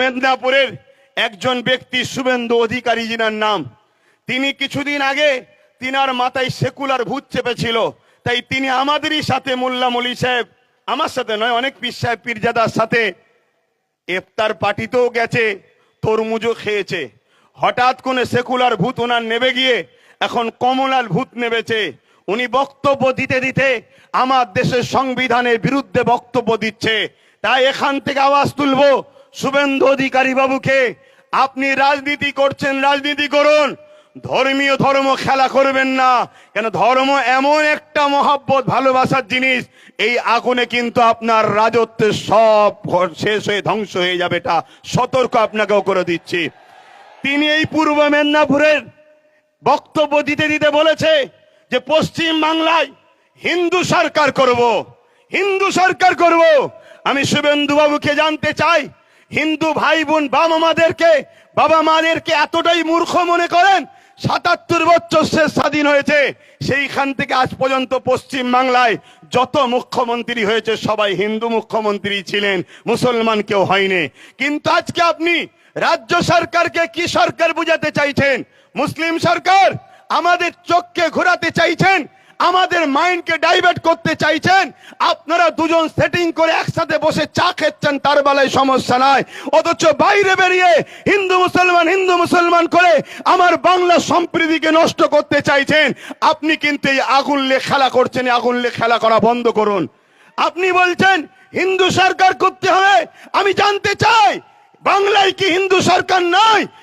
মেদিনীপুরের একজন ব্যক্তি শুভেন্দু অধিকারী জিনার নাম। তিনি কিছুদিন আগে তিনার মাথায় সেকুলার ভূত চেপেছিল। তাই তিনি আমাদেরই সাথে মোল্লা মলি সাহেব, আমার সাথে নয়, অনেক পীর সাহেব, পীরজাদার সাথে ইফতার পার্টিতেও গেছে, তরমুজও খেয়েছে। হঠাৎ কোনে সেকুলার ভূত ওনার নেবে গিয়ে এখন কমলার ভূত নেবেছে উনি বক্তব্য দিতে দিতে আমার দেশের সংবিধানের বিরুদ্ধে বক্তব্য দিচ্ছে। তাই এখান থেকে আওয়াজ তুলবো শুভেন্দু অধিকারী বাবুকে আপনি রাজনীতি করছেন, রাজনীতি করুন। ধর্মীয় ধর্ম খেলা করবেন না। কেন ধর্ম এমন একটা মহাব্বত, ভালোবাসার জিনিস, এই আগুনে কিন্তু আপনার রাজত্বের সব শেষ হয়ে ধ্বংস হয়ে যাবে এটা সতর্ক আপনাকেও করে দিচ্ছি। তিনি এই পূর্ব মেদিনীপুরের বক্তব্য দিতে দিতে বলেছে যে, পশ্চিম বাংলায় হিন্দু সরকার করব, হিন্দু সরকার করব। আমি শুভেন্দু বাবুকে জানতে চাই হিন্দু ভাই বোন বাবা মাদেরকে বাবা মাদেরকে এতটাই মূর্খ মনে করেন, সাতাত্তর বছর সে স্বাধীন হয়েছে। সেইখান থেকে আজ পর্যন্ত পশ্চিম বাংলায় যত মুখ্যমন্ত্রী হয়েছে, সবাই হিন্দু মুখ্যমন্ত্রী ছিলেন, মুসলমান কেউ হয়নি। কিন্তু আজকে আপনি রাজ্য সরকারকে কি সরকার বুঝাতে চাইছেন? মুসলিম সরকার আমাদের চোখকে ঘোরাতে চাইছেন? আমাদের মাইন্ডকে ডাইভার্ট করতে চাইছেন, আপনারা দুজন সেটিং করে একসাথে বসে চা খেচ্ছেন, তার বেলায় সমস্যা নাই। অথচ বাইরে বেরিয়ে হিন্দু মুসলমান হিন্দু মুসলমান করে আমার বাংলা সম্প্রীতিকে নষ্ট করতে চাইছেন, আপনি কিন্তু এই আগুন লে খেলা করছেন আগুন লে খেলা করা বন্ধ করুন। আপনি বলছেন, হিন্দু সরকার করতে হবে, আমি জানতে চাই, বাংলায় কি হিন্দু সরকার নয়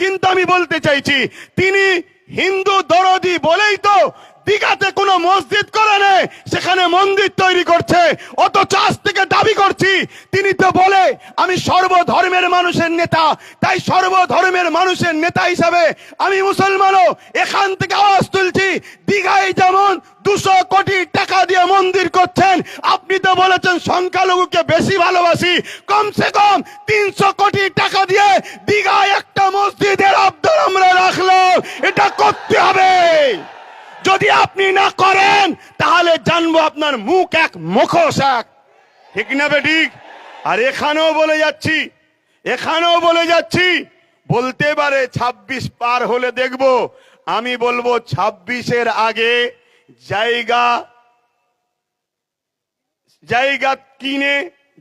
কিন্তু আমি বলতে চাইছি, তিনি হিন্দু দরদি বলেই তো দীঘাতে কোনো মসজিদ করে নেই, সেখানে মন্দির তৈরি করছে, অথচ আজ থেকে দাবি করছি, তিনি তো বলে, আমি সর্বধর্মের মানুষের নেতা, তাই সর্বধর্মের মানুষের নেতা হিসাবে আমি মুসলমানও, এখান থেকে আওয়াজ তুলছি, দীঘায় যেমন দুশো কোটি টাকা দিয়ে মন্দির করছেন, আপনি তো বলেছেন সংখ্যালঘুকে বেশি ভালোবাসি, কমসে কম তিনশো কোটি টাকা দিয়ে দীঘায় একটা মসজিদের আব্দুল আমরা রাখলাম এটা করতে হবে যদি আপনি না করেন তাহলে জানব আপনার মুখ এক মুখোশ এক ঠিক না বেঠিক আর এখানেও বলে যাচ্ছি, এখানেও বলে যাচ্ছি, বলতে পারে ২৬ পার হলে দেখব। আমি বলব ছাব্বিশের আগে জায়গা জায়গা কিনে,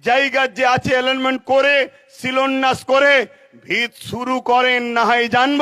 জায়গা যে আছে অ্যালাইনমেন্ট করে, শিলান্যাস করে, ভিত শুরু করেন না হয় জানব।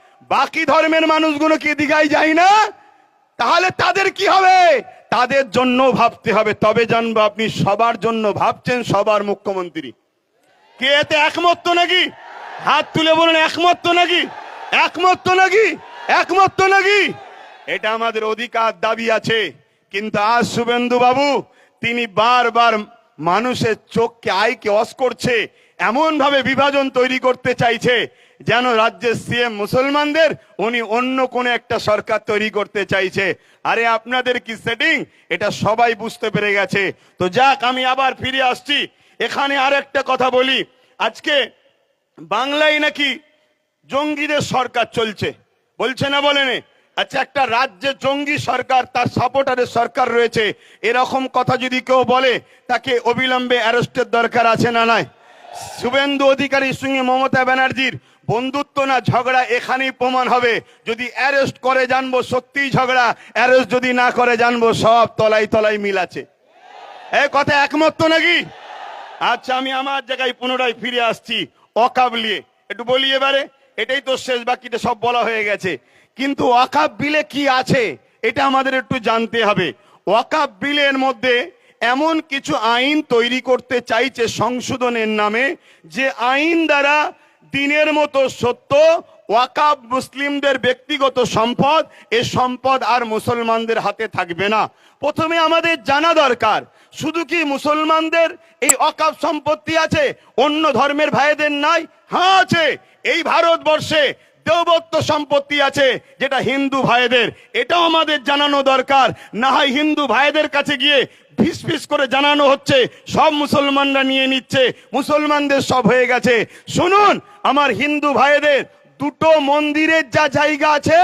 বাকি ধর্মের মানুষগুলো কি দীঘায় যায় না? তাহলে তাদের কি হবে? তাদের জন্য ভাবতে হবে। তবে জানব আপনি সবার জন্য ভাবছেন সবার মুখ্যমন্ত্রী। কে এতে একমত তো নাকি? হাত তুলে বলুন, একমত তো নাকি? একমত তো নাকি? একমত তো নাকি? এটা আমাদের অধিকার দাবি আছে। কিন্তু আজ শুভেন্দু বাবু, তিনি বারবার মানুষের চোখকে আয়কে অস করছে এমন ভাবে বিভাজন তৈরি করতে চাইছে যেন রাজ্যের সিএম মুসলমানদের, উনি অন্য কোন একটা সরকার তৈরি করতে চাইছে। আরে আপনাদের কি সেটিং এটা সবাই বুঝতে পেরে গেছে। তো যাক, আমি আবার ফিরে আসছি। এখানে আর একটা কথা বলি। আজকে বাংলায় নাকি জঙ্গিদের সরকার চলছে। বলছে না বলেনে আচ্ছা একটা রাজ্যে জঙ্গি সরকার, তার সাপোর্টারের সরকার রয়েছে। এরকম কথা যদি কেউ বলে, তাকে অবিলম্বে অ্যারেস্টের দরকার আছে না নাই? শুভেন্দু অধিকারীর সঙ্গে মমতা ব্যানার্জির বন্ধুত্ব না ঝগড়া এখানেই প্রমাণ হবে। যদি অ্যারেস্ট করে জানব সত্যিই ঝগড়া, অ্যারেস্ট যদি না করে জানব সব তলাই তলাই মিল আছে। এ কথা একমত তো নাকি? আচ্ছা আমি আমার জায়গায় পুনরায় ফিরে আসছি অকাবলিয়ে একটু বলি এবারে, এটাই তো শেষ, বাকিটা সব বলা হয়ে গেছে। কিন্তু ওয়াকাব বিলে কি আছে, এটা আমাদের একটু জানতে হবে। ওয়াকাব বিলের মধ্যে এমন কিছু আইন তৈরি করতে চাইছে সংশোধনের নামে, যে আইন দ্বারা দিনের মতো সত্য, ওয়াকাব মুসলিমদের ব্যক্তিগত সম্পদ, এ সম্পদ আর মুসলমানদের হাতে থাকবে না। প্রথমে আমাদের জানা দরকার, শুধু কি মুসলমানদের এই অকাপ সম্পত্তি আছে? অন্য ধর্মের ভাইদের নাই? হ্যাঁ আছে। এই ভারতবর্ষে দেবত্ব সম্পত্তি আছে যেটা হিন্দু ভাইদের। এটাও আমাদের জানানো দরকার। না হয় হিন্দু ভাইদের কাছে গিয়ে ফিস ফিস করে জানানো হচ্ছে। সব মুসলমানরা নিয়ে নিচ্ছে। মুসলমানদের সব হয়ে গেছে। শুনুন, আমার হিন্দু ভাইদের দুটো মন্দিরের যা জায়গা আছে,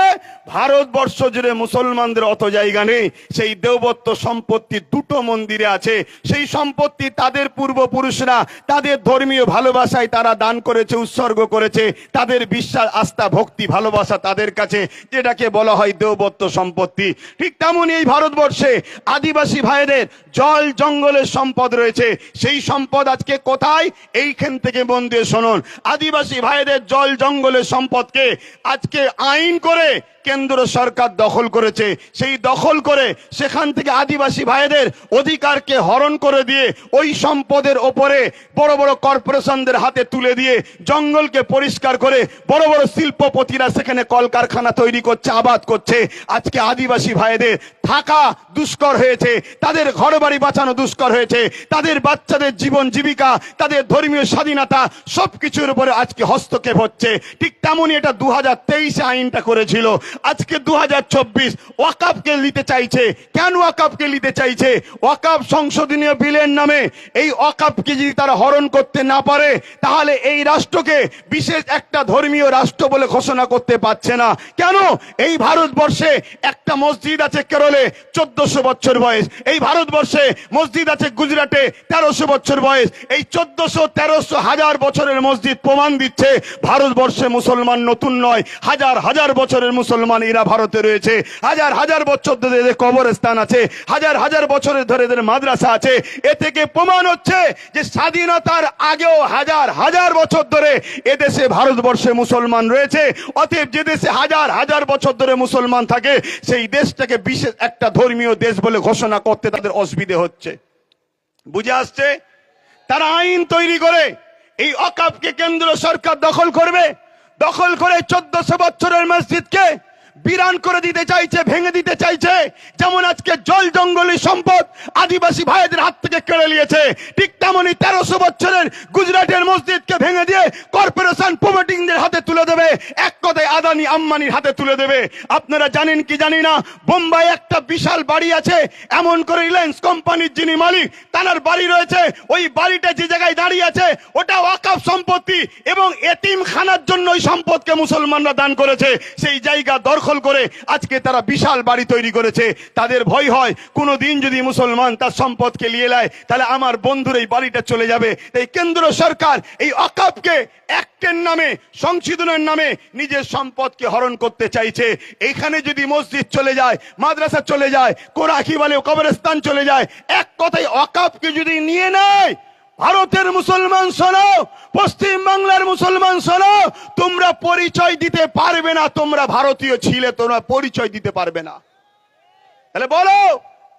ভারতবর্ষ জুড়ে মুসলমানদের অত জায়গা নেই। সেই দেবত্ব সম্পত্তি দুটো মন্দিরে আছে। সেই সম্পত্তি তাদের পূর্বপুরুষরা, তাদের ধর্মীয় ভালোবাসায় তারা দান করেছে, উৎসর্গ করেছে। তাদের বিশ্বাস, আস্থা, ভক্তি, ভালোবাসা তাদের কাছে, যেটাকে বলা হয় দেবত্ব সম্পত্তি। ঠিক তেমনই এই ভারতবর্ষে আদিবাসী ভাইদের জল জঙ্গলের সম্পদ রয়েছে। সেই সম্পদ আজকে কোথায়? এইখান থেকে মন দিয়ে শুনুন। আদিবাসী ভাইদের জল জঙ্গলের সম্পদকে আজকে আইন করে কেন্দ্র সরকার দখল করেছে। সেই দখল করে সেখান থেকে আদিবাসী ভাইদের অধিকারকে হরণ করে দিয়ে ওই সম্পদের ওপরে বড় বড় কর্পোরেশনদের হাতে তুলে দিয়ে জঙ্গলকে পরিষ্কার করে বড় বড় শিল্পপতিরা সেখানে কলকারখানা তৈরি করছে, আবাদ করছে। আজকে আদিবাসী ভাইদের থাকা দুষ্কর হয়েছে, তাদের ঘর বাড়ি বাঁচানো দুষ্কর হয়েছে, তাদের বাচ্চাদের জীবন জীবিকা, তাদের ধর্মীয় স্বাধীনতা সবকিছুর উপরে আজকে হস্তক্ষেপ হচ্ছে। ঠিক তেমনই এটা দু হাজার আইনটা করেছিল। আজকে দু ওয়াকাপকে নিতে চাইছে। কেন ওয়াকাপকে নিতে চাইছে? ওয়াকাপ সংশোধনীয় বিলের নামে এই ওয়াকাপকে যদি তারা হরণ করতে না পারে, তাহলে এই রাষ্ট্রকে বিশেষ একটা ধর্মীয় রাষ্ট্র বলে ঘোষণা করতে পারছে না। কেন? এই ভারতবর্ষে একটা মসজিদ আছে কেরলে, চোদ্দশো বছর বয়স। এই ভারতবর্ষে মসজিদ আছে গুজরাটে, তেরোশো বছর বয়স। এই চোদ্দশো, তেরোশো হাজার বছরের মসজিদ প্রমাণ দিচ্ছে, ভারতবর্ষে মুসলমান নতুন নয়, হাজার হাজার বছরের মুসলমান এরা ভারতে রয়েছে। হাজার হাজার বছর ধরে এদের কবরস্থান আছে। হাজার হাজার বছরের ধরে এদের মাদ্রাসা আছে। এ থেকে প্রমাণ হচ্ছে যে স্বাধীনতার আগেও হাজার হাজার বছর ধরে এদেশে ভারতবর্ষে মুসলমান রয়েছে। অতএব যে দেশে হাজার হাজার বছর ধরে মুসলমান থাকে, সেই দেশটাকে বিশেষ একটা ধর্মীয় দেশ বলে ঘোষণা করতে তাদের অসুবিধে হচ্ছে। বুঝে আসছে? তারা আইন তৈরি করে এই অকাপকে কেন্দ্র সরকার দখল করবে। দখল করে চোদ্দশো বছরের মসজিদকে বিরান করে দিতে চাইছে, ভেঙে দিতে চাইছে। যেমন আজকে জল জঙ্গলি সম্পদ আদিবাসী ভাইদের হাত থেকে কেড়ে নিয়েছে, ঠিক তেমনই তেরোশো বছরের গুজরাটের মসজিদকে ভেঙে দিয়ে কর্পোরেশন প্রমোটিংদের হাতে তুলে দেবে, এক কথায় আদানি আম্বানির হাতে তুলে দেবে। আপনারা জানেন কি জানি না, বোম্বাই একটা বিশাল বাড়ি আছে, এমন করে রিলায়েন্স কোম্পানির যিনি মালিক তার বাড়ি রয়েছে। ওই বাড়িটা যে জায়গায় দাঁড়িয়ে আছে ওটা ওয়াকাফ সম্পত্তি এবং এতিম খানার জন্য ওই সম্পদকে মুসলমানরা দান করেছে। সেই জায়গা দখল করে আজকে তারা বিশাল বাড়ি তৈরি করেছে। তাদের ভয় হয় কোনো দিন যদি মুসলমান তার সম্পদকে নিয়ে নেয়, তাহলে আমার বন্ধুর এই বাড়িটা চলে যাবে। তাই কেন্দ্র সরকার এই অকাপকে অ্যাক্টের নামে, সংশোধনের নামে নিজের সম্পদকে হরণ করতে চাইছে। এখানে যদি মসজিদ চলে যায়, মাদ্রাসা চলে যায় কোরাকি বলে কবরস্থান চলে যায়, এক কথায় অকাপকে যদি নিয়ে নেয় ভারতের মুসলমান শোনো, পশ্চিম বাংলার মুসলমান শোনো, তোমরা পরিচয় দিতে পারবে না, তোমরা ভারতীয় ছিলে, তোমরা পরিচয় দিতে পারবে না। তাহলে বলো,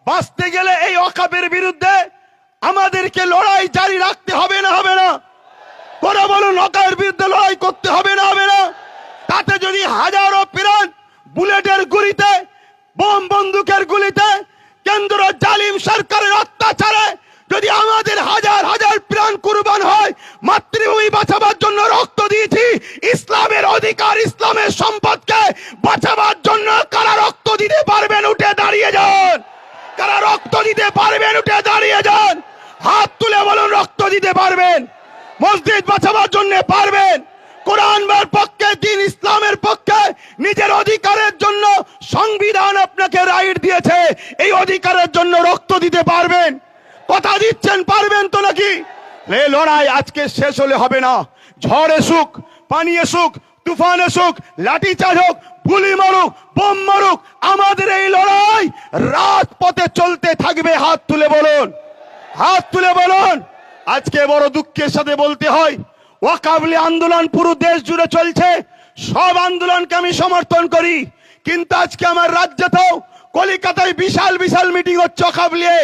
বাঁচতে গেলে এই অকাপের বিরুদ্ধে আমাদেরকে লড়াই জারি রাখতে হবে না হবে না? তোরা বলুন অকাপের বিরুদ্ধে লড়াই করতে হবে না হবে না? তাতে যদি হাজারো প্রাণ বুলেটের গুলিতে, বোম বন্দুকের গুলিতে কেন্দ্র জালিম সরকারের অত্যাচারে যদি আমাদের হাজার হাজার প্রাণ কুরবান হয়, মাতৃভূমি বাঁচাবার জন্য রক্ত দিয়েছি, ইসলামের অধিকার, ইসলামের সম্পদকে বাঁচাবার জন্য কারা রক্ত দিতে পারবেন উঠে দাঁড়িয়ে যান। কারা রক্ত দিতে পারবেন উঠে দাঁড়িয়ে যান। হাত তুলে বলুন, রক্ত দিতে পারবেন। মসজিদ বাঁচাবার জন্য পারবেন। কোরআনের পক্ষে, দিন ইসলামের পক্ষে নিজের অধিকারের জন্য সংবিধান আপনাকে রাইট দিয়েছে। এই অধিকারের জন্য রক্ত দিতে পারবেন। কথা দিচ্ছেন, পারবেন তো নাকি? এই লড়াই আজকে শেষ হলে হবে না। ঝড় এসুক, পানি এসুক, তুফান এসুক লাঠি চার্জ হোক, গুলি মারুক, বোম মারুক, আমাদের এই লড়াই রাজপথে চলতে থাকবে। হাত তুলে বলুন, হাত তুলে বলুন। আজকে বড় দুঃখের সাথে বলতে হয়, ওয়াকাবলি আন্দোলন পুরো দেশ জুড়ে চলছে। সব আন্দোলনকে আমি সমর্থন করি। কিন্তু আজকে আমার রাজ্যতেও কলিকাতায় বিশাল বিশাল মিটিং হচ্ছে কাবলিয়ে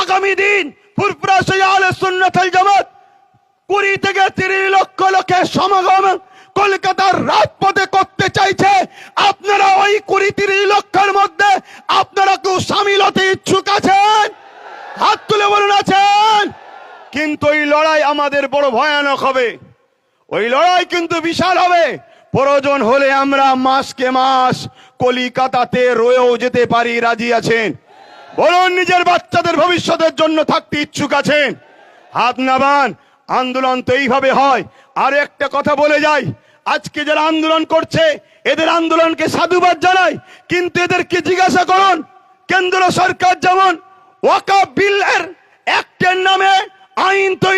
আগামী দিন কুড়ি থেকে তিরিশ লক্ষ লোকের সমাগম কলকাতার রাজপথে করতে চাইছে। আপনারা ওই কুড়ি তিরিশ লক্ষের মধ্যে আপনারা কেউ সামিল হতে ইচ্ছুক আছেন? হাত তুলে বলুন, আছেন? কিন্তু ওই লড়াই আমাদের বড় ভয়ানক হবে। ওই লড়াই কিন্তু বিশাল হবে। প্রয়োজন হলে আমরা মাসকে মাস কলিকাতাতে রয়েও যেতে পারি, রাজি আছেন। বলুন, নিজের বাচ্চাদের ভবিষ্যতের জন্য থাকতে ইচ্ছুক আছেন? হাত নাবান, আন্দোলন তো এইভাবে হয়। আর একটা কথা বলে যাই, আজকে যারা আন্দোলন করছে, এদের আন্দোলনকে সাধুবাদ জানাই, কিন্তু এদেরকে জিজ্ঞাসা করুন, কেন্দ্র সরকার যেমন ওয়াকা বিলের অ্যাক্টের নামে আইন তৈরি